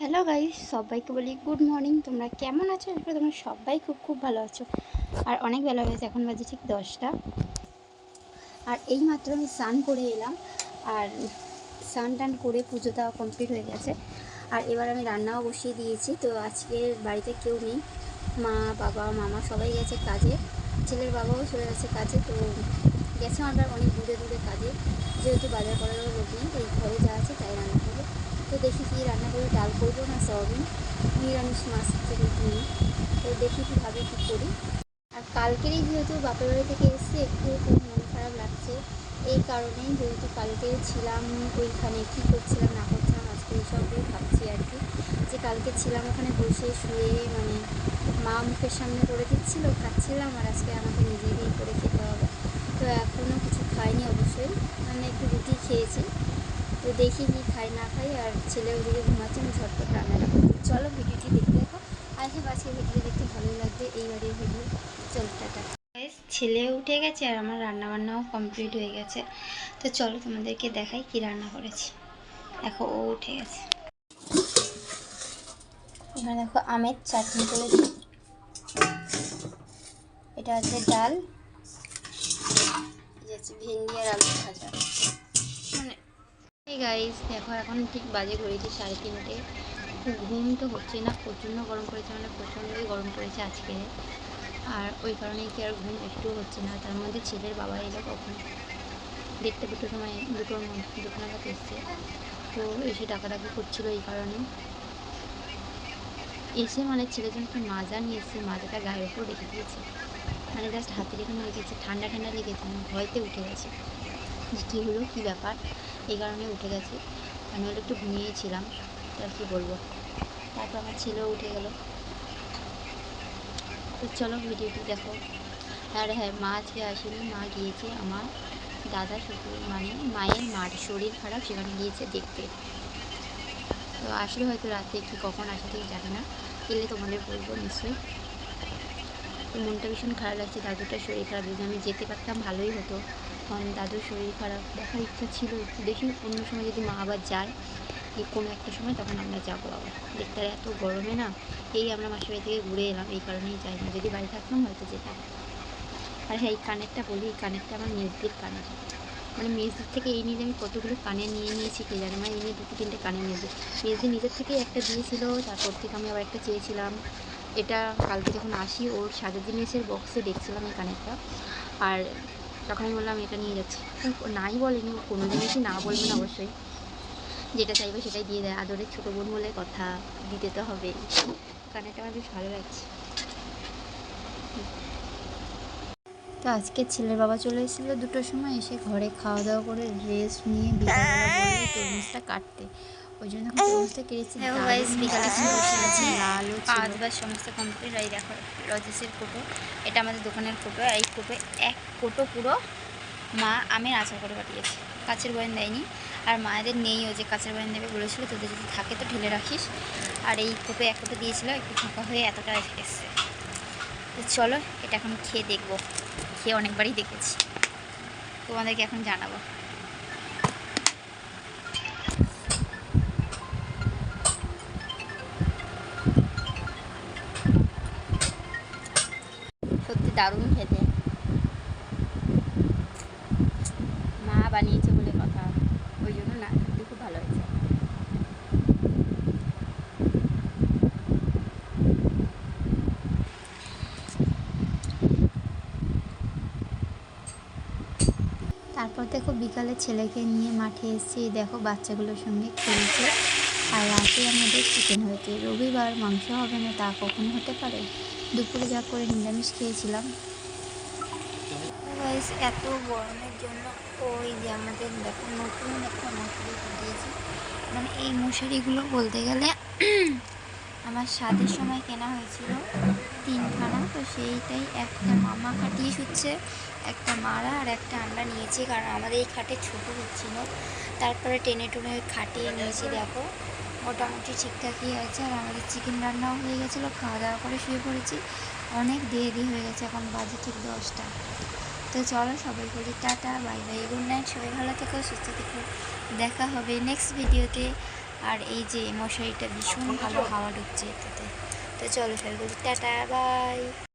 Hello guys সবাইকে বলি good morning তোমরা কেমন আছো? আসলে তোমরা সবাই খুব খুব ভালো আছো। আর অনেক বেলা হয়েছে এখন বাজে ঠিক দশটা। আর এই মাত্র আমি স্নান করে এলাম। আর স্নান টান করে পুজো দেওয়া কমপ্লিট হয়ে গেছে। আর এবার আমি রান্নাও বসিয়ে দিয়েছি। তো আজকে বাড়িতে কেউ নেই। মা, বাবা, মামা সবাই গেছে কাজে। ছেলের বাবাও চলে গেছে কাজে। তো গেছে আমরা অনেক দূরে দূরে কাজে। যেহেতু বাজার করারও লোক নেই, তো ঘরে যা আছে তাই রান্না করব। তো দেখি কি রান্না করে ডাল করব না সয়াবিন, নিরামিষ মাছ থেকে কিনি তো দেখি কীভাবে কী করি। আর কালকেরই যেহেতু বাপের বাড়ি থেকে এসেছি, একটু খুব মন খারাপ লাগছে। এই কারণেই যেহেতু কালকে ছিলাম ওইখানে, কী করছিলাম না করছিলাম, আজকে এই এইসবই ভাবছি আর কি। যে কালকে ছিলাম ওখানে বসে শুয়ে মানে মা মুখের সামনে করে দিচ্ছিল, খাচ্ছিলাম আর আজকে আমাকে নিজেকেই করে খেতে হবে। তো এখনও কিছু খাইনি অবশ্যই মানে একটু রুটি খেয়েছি। তো দেখি কি খাই, না খাই, আর ছেলে ওদিকে ঘুমাচ্ছে, আমি ঝটপট রান্নাটা করি চলো ভিডিওটি দেখতে দেখো আই হোপ আজকে ভিডিও দেখতে ভালোই লাগবে। এই বাড়ির ভিডিও। চলো, টাটা। ছেলে উঠে গেছে আর আমার রান্না বান্নাও কমপ্লিট হয়ে গেছে। তো চলো তোমাদেরকে দেখাই কি রান্না করেছি। দেখো, ও উঠে গেছে। এখানে দেখো আমের চাটনি করেছি। এটা আছে ডাল। ভেন্ডি আর আলু ভাজা। গাইস দেখো এখন ঠিক বাজে ঘুরেছি সাড়ে তিনটে। ঘুম তো হচ্ছে না, প্রচণ্ড গরম করেছে মানে প্রচণ্ডই গরম পড়েছে আজকে। আর ওই কারণেই কি আর ঘুম একটু হচ্ছে না, তার মধ্যে ছেলের বাবা এলো কখন? দেড়টা দুটো সময়, দুটোর দুটো নাগাদ এসছে। তো এসে ডাকাডাকি করছিল এই কারণে। এসে মানে ছেলের জন্য একটা মাজা নিয়ে এসেছে, মাজাটা গায়ের ওপর রেখে দিয়েছে। মানে জাস্ট হাতের এখানে লেগেছে ঠান্ডা ঠান্ডা লেগেছে মানে ভয়তে উঠে গেছে। যে কী হলো, কী ব্যাপার? এই কারণে উঠে গেছে। আমি হলে একটু ঘুমিয়েছিলাম তার কী বলব? তারপর আমার ছেলেও উঠে গেল। তো চলো ভিডিওটি দেখো। আর হ্যাঁ মা আজকে আসেনি, মা গিয়েছে আমার দাদা, শ্বশুর মানে মায়ের মার শরীর খারাপ, সেখানে গিয়েছে দেখতে। তো আসলে হয়তো রাতে কি, কখন আসে ঠিক জানি না। এলে তোমাদের বলব নিশ্চয়ই। তো মনটা ভীষণ খারাপ লাগছে, দাদুটার শরীর খারাপ, যদি আমি যেতে পারতাম ভালোই হতো। কারণ দাদুর শরীর খারাপ, দেখার ইচ্ছা ছিল। দেখি অন্য সময় যদি মা আবার যায় এই কোনো একটা সময় তখন আমরা যাব আবার। দেখতে এত গরমে না, এই আমরা মাসির বাড়ি থেকে ঘুরে এলাম, এই কারণেই যাই। না যদি বাড়ি থাকতাম হয়তো যেতাম। আর হ্যাঁ এই কানেরটা বলি, এই কানেরটা আমার মেজদির কানের মানে মেজদির থেকে এই নিয়ে যে আমি কতগুলো কানে নিয়ে নিয়েছি, কে জানে? মানে এই নিয়ে দুটো তিনটে কানে নিয়েছি। মেজদি নিজের থেকে একটা দিয়েছিল, তারপর থেকে আমি আবার একটা চেয়েছিলাম। এটা কালকে যখন আসি, ওর সাজের জিনিসের বক্সে দেখছিলাম এই কানেরটা। আর তখন আমি বললাম, এটা নিয়ে যাচ্ছি। নাই বলেনি কোনো জিনিসই না বলবে না অবশ্যই। যেটা চাইবে সেটাই দিয়ে দেয়। আদরের ছোটো বোন বলে কথা দিতে তো হবে। কানেরটা আমার বেশ ভালো লাগছে। তো আজকে ছেলের বাবা চলে এসেছিল দুটোর সময়, এসে ঘরে খাওয়া দাওয়া করে রেস্ট নিয়ে বিকালবেলা তরমুজটা কাটতে। ওই জন্য বিকালে খাওয়া দাওয়ার সমস্ত কমপ্লিট। এই দেখো রজেসের কোটো এটা আমাদের দোকানের কোটো এই কোটো এক কোটো পুরো মা আমের আচার করে পাঠিয়েছে। কাছের বয়ান দেয়নি। আর মায়েদের নেইও যে কাছের বয়ান দেবে বলেছিল তোদের যদি থাকে তো ঢেলে রাখিস। আর এই কোটো এক কোটো দিয়েছিল একটু ফাঁকা হয়ে এতটা এসছে। তো চলো এটা এখন খেয়ে দেখব। খেয়ে অনেকবারই দেখেছি। তোমাদেরকে এখন জানাব। সত্যি দারুণ খেতে। মা বানিয়েছে বলে কথা, ওই জন্য না সত্যি খুব ভালো হয়েছে। তারপর দেখো বিকালে ছেলেকে নিয়ে মাঠে এসেছি, দেখো বাচ্চাগুলোর সঙ্গে খেলছে। আর রাতে আমাদের চিকেন হয়েছে রবিবার মাংস হবে না, তা কখন হতে পারে? দুপুরে যা করে নিরামিষ খেয়েছিলাম। এত গরমের জন্য ওই যে আমাদের দেখো, নতুন একটা মশারি দিয়েছি মানে এই মশারিগুলো বলতে গেলে আমার স্বাদের সময় কেনা হয়েছিল তিনখানা, তো সেইটাই একটা মামা খাটিয়ে শুচ্ছে, একটা মারা আর একটা আমরা নিয়েছি, কারণ আমাদের এই খাটে ছোটো হচ্ছিল। তারপরে টেনে টুনে খাটিয়ে নিয়েছি, দেখো। মোটামুটি ঠিকঠাকই আছে আর আমাদের চিকেন রান্নাও হয়ে গেছিল খাওয়া দাওয়া করে শুয়ে পড়েছি। অনেক দেরি হয়ে গেছে এখন বাজে ঠিক দশটা। তো চলো সবাই বলি tata bye bye good night সবাই ভালো থেকো সুস্থ থেকো। দেখা হবে নেক্সট ভিডিওতে আর এই যে মশারিটা ভীষণ ভালো হাওয়া ঢুকছে এটাতে। তো চলো সবাই বলি টাটা বাই।